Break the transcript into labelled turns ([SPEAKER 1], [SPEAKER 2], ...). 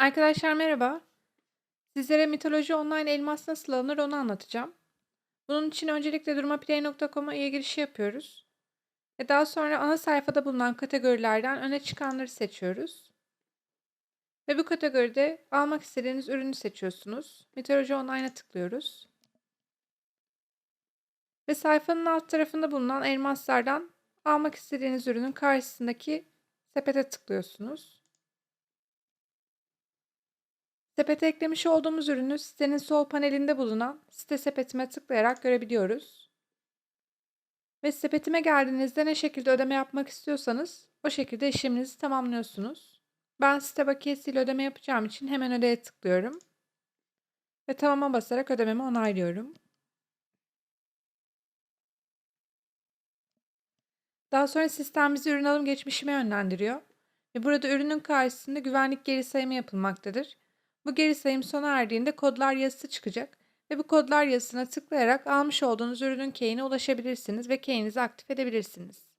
[SPEAKER 1] Arkadaşlar merhaba. Sizlere mitoloji online elmas nasıl alınır onu anlatacağım. Bunun için öncelikle durmaplay.com'a üye girişi yapıyoruz. Ve daha sonra ana sayfada bulunan kategorilerden öne çıkanları seçiyoruz. Ve bu kategoride almak istediğiniz ürünü seçiyorsunuz. Mitoloji online'a tıklıyoruz. Ve sayfanın alt tarafında bulunan elmaslardan almak istediğiniz ürünün karşısındaki sepete tıklıyorsunuz. Sepete eklemiş olduğumuz ürünü sitenin sol panelinde bulunan site sepetime tıklayarak görebiliyoruz. Ve sepetime geldiğinizde ne şekilde ödeme yapmak istiyorsanız o şekilde işleminizi tamamlıyorsunuz. Ben site bakiyesiyle ödeme yapacağım için hemen ödeye tıklıyorum. Ve tamama basarak ödememi onaylıyorum. Daha sonra sistem bizi ürün alım geçmişime yönlendiriyor. Ve burada ürünün karşısında güvenlik geri sayımı yapılmaktadır. Bu geri sayım sona erdiğinde kodlar yazısı çıkacak ve bu kodlar yazısına tıklayarak almış olduğunuz ürünün key'ine ulaşabilirsiniz ve key'inizi aktif edebilirsiniz.